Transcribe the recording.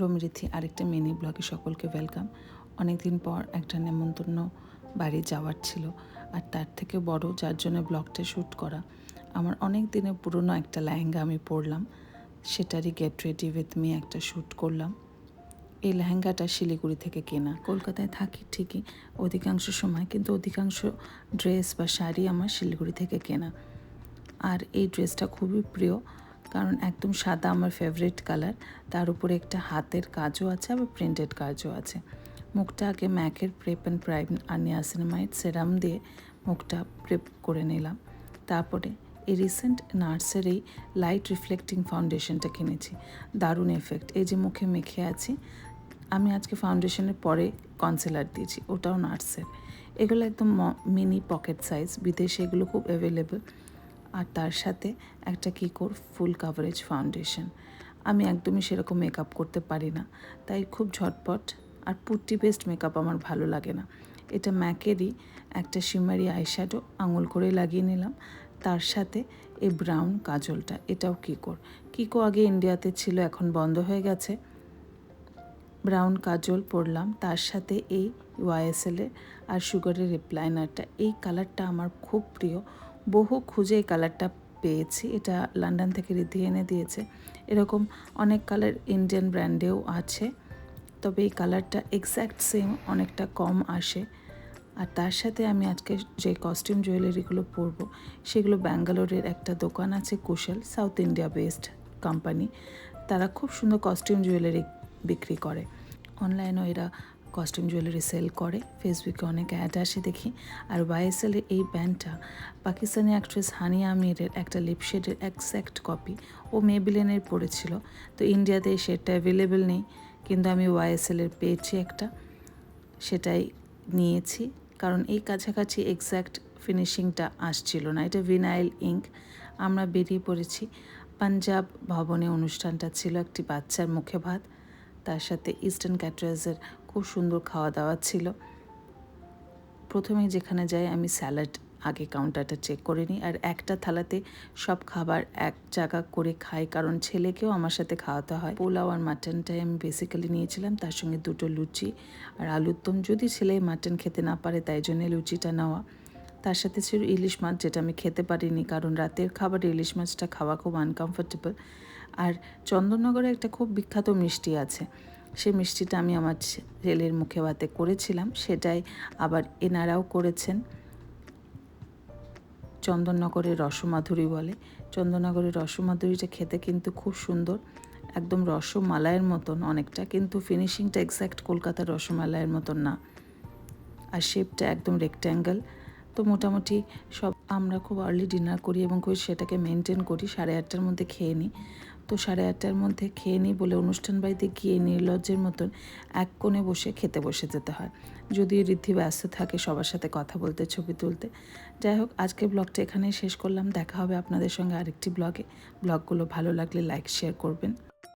রমিরিথি আরেকটা মিনি ব্লগে সকলকে ওয়েলকাম অনেক দিন পর একটা নেমন্তন্ন বাড়ি যাওয়ার ছিল, আর তার থেকে বড় যার জন্য ব্লগটা শ্যুট করা। আমার অনেক দিনের পুরনো একটা লেহেঙ্গা আমি পরলাম, সেটারই গেট রেডি উইথ মি একটা শ্যুট করলাম। এই লেহেঙ্গাটা শিলিগুড়ি থেকে কেনা। কলকাতায় থাকি ঠিকই অধিকাংশ সময়, কিন্তু অধিকাংশ ড্রেস বা শাড়ি আমার শিলিগুড়ি থেকে কেনা। আর এই ড্রেসটা খুবই প্রিয় কারণ একদম সাদা আমার ফেভারিট কালার তার উপরে একটা হাতের কাজও আছে, আবার প্রিন্টেড কাজও আছে। মুখটা আগে ম্যাকের প্রেপ অ্যান্ড প্রাইম আর নিয়াসিনামাইড সেরাম দিয়ে মুখটা প্রেপ করে নিলাম। তারপরে এই রিসেন্ট নার্সের এই লাইট রিফ্লেক্টিং ফাউন্ডেশনটা কিনেছি। দারুণ এফেক্ট এই যে মুখে মেখে আছি, আমি আজকে ফাউন্ডেশনের পরে কনসিলার দিয়েছি, ওটাও নার্সের। এগুলো একদম মিনি পকেট সাইজ বিদেশে এগুলো খুব অ্যাভেলেবল আর তার সাথে একটা কিকোর ফুল কাভারেজ ফাউন্ডেশন আমি একদমই সেরকম মেকআপ করতে পারি না। তাই খুব ঝটপট আর পুট্টি বেস্ট মেকআপ আমার ভালো লাগে না। এটা ম্যাকেরই একটা শিমারি আইশ্যাডো আঙুল করে লাগিয়ে নিলাম। তার সাথে এই ব্রাউন কাজলটা, এটাও কিকোর কিকো আগে ইন্ডিয়াতে ছিল, এখন বন্ধ হয়ে গেছে। ব্রাউন কাজল পরলাম, তার সাথে এই ওয়াইএসএলের আর সুগারের রিপ্লাইনারটা। এই কালারটা আমার খুব প্রিয়। বহু খুঁজে এই কালারটা পেয়েছি। এটা লন্ডন থেকে রিদ্ধি এনে দিয়েছে। এরকম অনেক কালার ইন্ডিয়ান ব্র্যান্ডেও আছে। তবে এই কালারটা এক্স্যাক্ট সেম অনেকটা কম আসে। আর তার সাথে আমি আজকে যে কস্টিউম জুয়েলারিগুলো পরবো, সেগুলো ব্যাঙ্গালোরের একটা দোকান আছে Kushal south India based company তারা খুব সুন্দর কস্টিউম জুয়েলারি বিক্রি করে। অনলাইনেও এরা কস্টিউম জুয়েলারি সেল করে। ফেসবুকে অনেক অ্যাড আসে দেখি। আর ওয়াইএসএলের এই ব্যান্ডটা পাকিস্তানি অ্যাক্ট্রেস হানিয়া আমিরের একটা লিপশেডের একজ্যাক্ট কপি ও মেবিলেনের পড়েছিল তো ইন্ডিয়াতে এই শেডটা অ্যাভেলেবেল নেই। কিন্তু আমি ওয়াইএসএলের পেয়েছি একটা। সেটাই নিয়েছি। কারণ এই কাছাকাছি এক্স্যাক্ট ফিনিশিংটা আসছিল না। এটা ভিনাইল ইঙ্ক আমরা বেরিয়ে পড়েছি। পাঞ্জাব ভবনে অনুষ্ঠানটা ছিল একটি বাচ্চার মুখে ভাত। তার সাথে ইস্টার্ন ক্যাটারার্সের খুব সুন্দর খাওয়া দাওয়া ছিল। প্রথমে যেখানে যাই, আমি স্যালাড আগে কাউন্টারটা চেক করে নিই আর একটা থালাতে সব খাবার এক জায়গা করে খাই কারণ ছেলেকেও আমার সাথে খাওয়াতে হয়। পোলাও আর মাটনটাই আমি বেসিক্যালি নিয়েছিলাম, তার সঙ্গে দুটো লুচি আর আলুর দম। যদি ছেলে মাটন খেতে না পারে, তাই জন্য লুচিটা নেওয়া। তার সাথে ছিল ইলিশ মাছ, যেটা আমি খেতে পারিনি কারণ রাতের খাবার ইলিশ মাছটা খাওয়া খুব আনকমফোর্টেবল আর চন্দননগরে একটা খুব বিখ্যাত মিষ্টি আছে। সে মিষ্টিটা আমি আমার ছেলের মুখে ভাতে করেছিলাম, সেটাই আবার এনারাও করেছেন। চন্দননগরের রসমাধুরী বলে। চন্দননগরের রসমাধুরীটা খেতে কিন্তু খুব সুন্দর। একদম রসমালাইয়ের মতন অনেকটা, কিন্তু ফিনিশিংটা এক্স্যাক্ট কলকাতার রসমালাইয়ের মতন না। আর শেপটা একদম রেক্ট্যাঙ্গেল তো মোটামুটি সব আমরা খুব আর্লি ডিনার করি এবং সেটাকে মেনটেন করি, সাড়ে আটটার মধ্যে খেয়ে নিই। তো সাড়ে আটটার মধ্যে খেয়ে নিই বলে অনুষ্ঠান বাড়িতে গিয়ে নির্লজ্জের মতন এক কোণে বসে খেতে বসে যেতে হয়। যদি ঋদ্ধি ব্যস্ত থাকে সবার সাথে কথা বলতে, ছবি তুলতে। যাই হোক, আজকে ব্লগটা এখানেই শেষ করলাম। দেখা হবে আপনাদের সঙ্গে আরেকটি ব্লগে। ব্লগগুলো ভালো লাগলে লাইক শেয়ার করবেন।